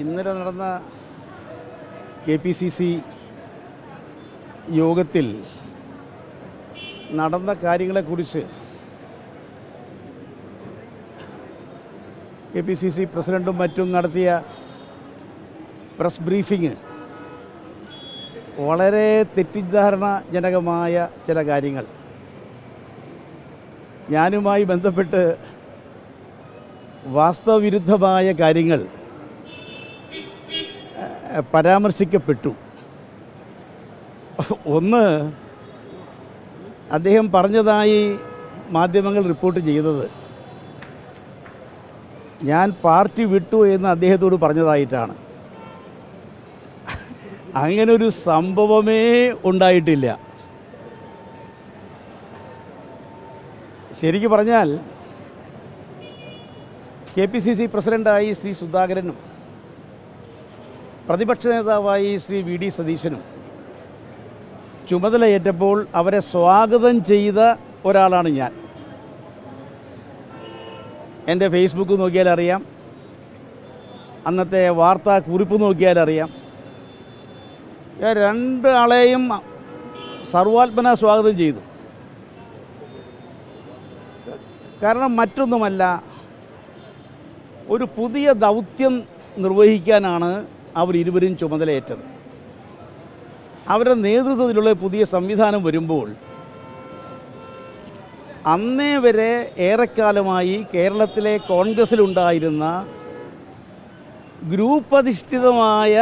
ഇന്നലെ നടന്ന K P C C യോഗത്തിൽ നടന്ന കാര്യങ്ങളെക്കുറിച്ച് കെ പി സി സി പ്രസിഡന്റും മറ്റും നടത്തിയ പ്രസ് ബ്രീഫിങ് വളരെ തെറ്റിദ്ധാരണജനകമായ ചില കാര്യങ്ങൾ. ഞാനുമായി ബന്ധപ്പെട്ട് വാസ്തവവിരുദ്ധമായ കാര്യങ്ങൾ പരാമർശിക്കപ്പെട്ടു. ഒന്ന് അദ്ദേഹം പറഞ്ഞതായി മാധ്യമങ്ങൾ റിപ്പോർട്ട് ചെയ്തത്. ഞാൻ പാർട്ടി വിട്ടു എന്ന് അദ്ദേഹത്തോട് പറഞ്ഞതായിട്ടാണ്. അങ്ങനൊരു സംഭവമേ ഉണ്ടായിട്ടില്ല. ശരിക്കു പറഞ്ഞാൽ കെ പി സി സി പ്രസിഡന്റായി ശ്രീ സുധാകരനും പ്രതിപക്ഷ നേതാവായി ശ്രീ വി ഡി സതീശനും ചുമതലയേറ്റപ്പോൾ അവരെ സ്വാഗതം ചെയ്ത ഒരാളാണ് ഞാൻ. എന്റെ ഫേസ്ബുക്ക് നോക്കിയാൽ അറിയാം. അന്നത്തെ വാർത്താ കുറിപ്പ് നോക്കിയാൽ അറിയാം. ഞാൻ രണ്ട് ആളെയും സർവാത്മന സ്വാഗതം ചെയ്തു. കാരണം മറ്റൊന്നുമല്ല ഒരു പുതിയ ദൗത്യം നിർവഹിക്കാനാണ് അവർ ഇരുവരും ചുമതലയേറ്റത്. അവരുടെ നേതൃത്വത്തിലുള്ള പുതിയ സംവിധാനം വരുമ്പോൾ അന്നേ വരെ ഏറെക്കാലമായി കേരളത്തിലെ കോൺഗ്രസ്സിലുണ്ടായിരുന്ന ഗ്രൂപ്പ് അധിഷ്ഠിതമായ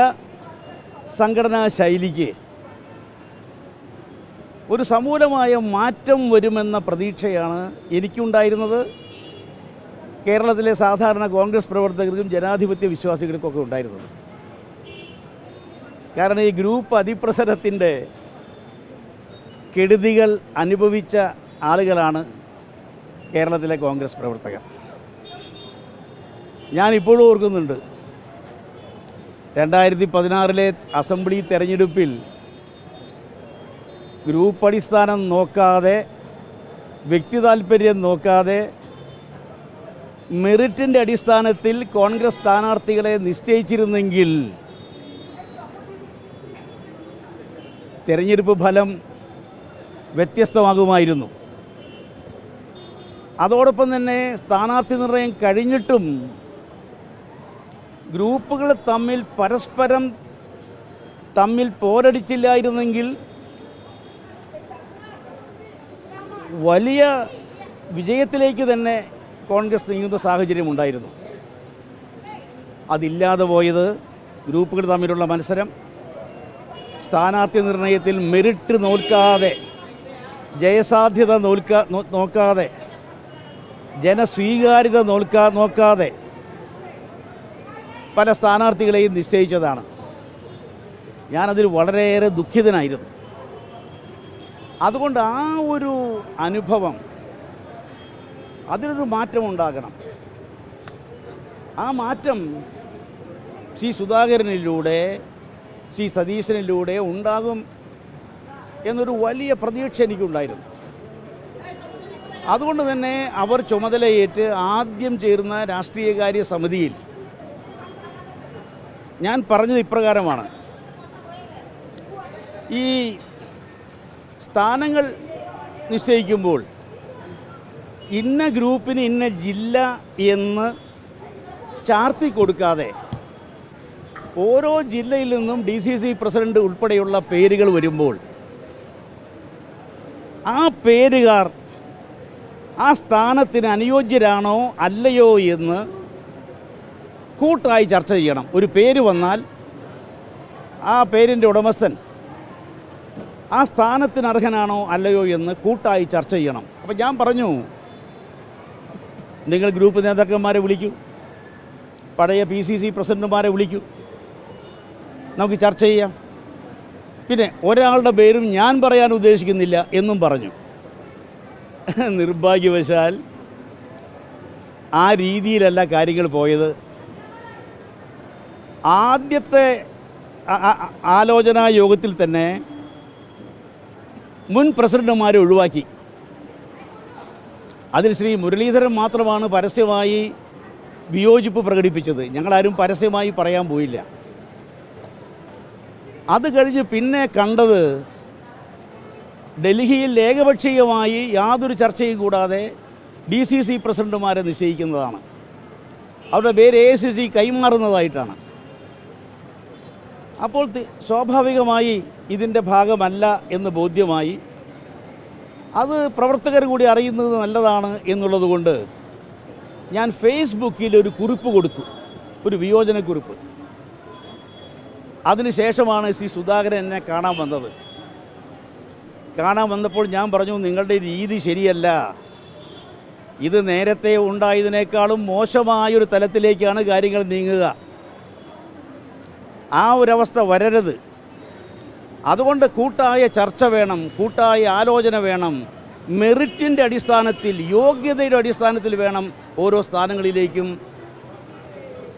സംഘടനാ ശൈലിക്ക് ഒരു സമൂലമായ മാറ്റം വരുമെന്ന പ്രതീക്ഷയാണ് എനിക്കുണ്ടായിരുന്നത്. കേരളത്തിലെ സാധാരണ കോൺഗ്രസ് പ്രവർത്തകർക്കും ജനാധിപത്യ വിശ്വാസികൾക്കൊക്കെ ഉണ്ടായിരുന്നത്. കാരണം ഈ ഗ്രൂപ്പ് അതിപ്രസരത്തിന്റെ കെടുതികൾ അനുഭവിച്ച ആളുകളാണ് കേരളത്തിലെ കോൺഗ്രസ് പ്രവർത്തകർ. ഞാൻ ഇപ്പോഴും ഓർക്കുന്നുണ്ട്. രണ്ടായിരത്തി പതിനാറിലെ അസംബ്ലി തെരഞ്ഞെടുപ്പിൽ ഗ്രൂപ്പ് അടിസ്ഥാനം നോക്കാതെ വ്യക്തി താല്പര്യം നോക്കാതെ മെറിറ്റിന്റെ അടിസ്ഥാനത്തിൽ കോൺഗ്രസ് സ്ഥാനാർത്ഥികളെ നിശ്ചയിച്ചിരുന്നെങ്കിൽ തെരഞ്ഞെടുപ്പ് ഫലം വ്യത്യസ്തമാകുമായിരുന്നു. അതോടൊപ്പം തന്നെ സ്ഥാനാർത്ഥി നിർണയം കഴിഞ്ഞിട്ടും ഗ്രൂപ്പുകൾ തമ്മിൽ പരസ്പരം തമ്മിൽ പോരടിച്ചില്ലായിരുന്നെങ്കിൽ വലിയ വിജയത്തിലേക്ക് തന്നെ കോൺഗ്രസ് നീങ്ങുന്ന സാഹചര്യം ഉണ്ടായിരുന്നു. അതില്ലാതെ പോയത് ഗ്രൂപ്പുകൾ തമ്മിലുള്ള മത്സരം സ്ഥാനാർത്ഥി നിർണയത്തിൽ മെറിറ്റ് നോൽക്കാതെ ജയസാധ്യത നോൽക്കാ നോക്കാതെ ജനസ്വീകാര്യത നോൽക്കാ നോക്കാതെ പല സ്ഥാനാർത്ഥികളെയും നിശ്ചയിച്ചതാണ്. ഞാനതിൽ വളരെയേറെ ദുഃഖിതനായിരുന്നു. അതുകൊണ്ട് ആ ഒരു അനുഭവം അതിനൊരു മാറ്റമുണ്ടാകണം. ആ മാറ്റം ശ്രീ സുധാകരനിലൂടെ ശ്രീ സതീശനിലൂടെ ഉണ്ടാകും എന്നൊരു വലിയ പ്രതീക്ഷ എനിക്കുണ്ടായിരുന്നു. അതുകൊണ്ട് തന്നെ അവർ ചുമതലയേറ്റ് ആദ്യം ചേർന്ന രാഷ്ട്രീയകാര്യ സമിതിയിൽ ഞാൻ പറഞ്ഞത് ഇപ്രകാരമാണ്. ഈ സ്ഥാനങ്ങൾ നിശ്ചയിക്കുമ്പോൾ ഇന്ന ഗ്രൂപ്പിന് ഇന്ന ജില്ല എന്ന് ചാർത്തി കൊടുക്കാതെ ഓരോ ജില്ലയിൽ നിന്നും ഡി സി സി പ്രസിഡന്റ് ഉൾപ്പെടെയുള്ള പേരുകൾ വരുമ്പോൾ ആ പേരുകാർ ആ സ്ഥാനത്തിന് അനുയോജ്യരാണോ അല്ലയോ എന്ന് കൂട്ടായി ചർച്ച ചെയ്യണം. ഒരു പേര് വന്നാൽ ആ പേരിന്റെ ഉടമസ്ഥൻ ആ സ്ഥാനത്തിന് അർഹനാണോ അല്ലയോ എന്ന് കൂട്ടായി ചർച്ച ചെയ്യണം. അപ്പം ഞാൻ പറഞ്ഞു നിങ്ങൾ ഗ്രൂപ്പ് നേതാക്കന്മാരെ വിളിക്കൂ പഴയ പി സി സി പ്രസിഡന്റുമാരെ വിളിക്കൂ നമുക്ക് ചർച്ച ചെയ്യാം. പിന്നെ ഒരാളുടെ പേരും ഞാൻ പറയാൻ ഉദ്ദേശിക്കുന്നില്ല എന്നും പറഞ്ഞു. നിർഭാഗ്യവശാൽ ആ രീതിയിലല്ല കാര്യങ്ങൾ പോയത്. ആദ്യത്തെ ആലോചനാ യോഗത്തിൽ തന്നെ മുൻ പ്രസിഡന്റുമാരെ ഒഴിവാക്കി. അതിൽ ശ്രീ മുരളീധരൻ മാത്രമാണ് പരസ്യമായി വിയോജിപ്പ് പ്രകടിപ്പിച്ചത്. ഞങ്ങളാരും പരസ്യമായി പറയാൻ പോയില്ല. അത് കഴിഞ്ഞ് പിന്നെ കണ്ടത് ഡൽഹിയിൽ ഏകപക്ഷീയമായി യാതൊരു ചർച്ചയും കൂടാതെ ഡി സി സി പ്രസിഡന്റുമാരെ നിശ്ചയിക്കുന്നതാണ്. അവരുടെ പേര് എ സി സി കൈമാറുന്നതായിട്ടാണ്. അപ്പോൾ സ്വാഭാവികമായി ഇതിന്റെ ഭാഗമല്ല എന്ന് ബോധ്യമായി അത് പ്രവർത്തകർ കൂടി അറിയുന്നത് നല്ലതാണ് എന്നുള്ളതുകൊണ്ട് ഞാൻ ഫേസ്ബുക്കിൽ ഒരു കുറിപ്പ് കൊടുത്തു. ഒരു വിയോജനക്കുറിപ്പ്. അതിനുശേഷമാണ് ശ്രീ സുധാകരൻ എന്നെ കാണാൻ വന്നത്. കാണാൻ വന്നപ്പോൾ ഞാൻ പറഞ്ഞു നിങ്ങളുടെ രീതി ശരിയല്ല. ഇത് നേരത്തെ ഉണ്ടായതിനേക്കാളും മോശമായൊരു തലത്തിലേക്കാണ് കാര്യങ്ങൾ നീങ്ങുക. ആ ഒരവസ്ഥ വരരുത്. അതുകൊണ്ട് കൂട്ടായ ചർച്ച വേണം കൂട്ടായ ആലോചന വേണം. മെറിറ്റിന്റെ അടിസ്ഥാനത്തിൽ യോഗ്യതയുടെ അടിസ്ഥാനത്തിൽ വേണം ഓരോ സ്ഥാനങ്ങളിലേക്കും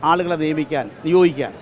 ആളുകളെ നിയമിക്കാൻ നിയോഗിക്കാൻ.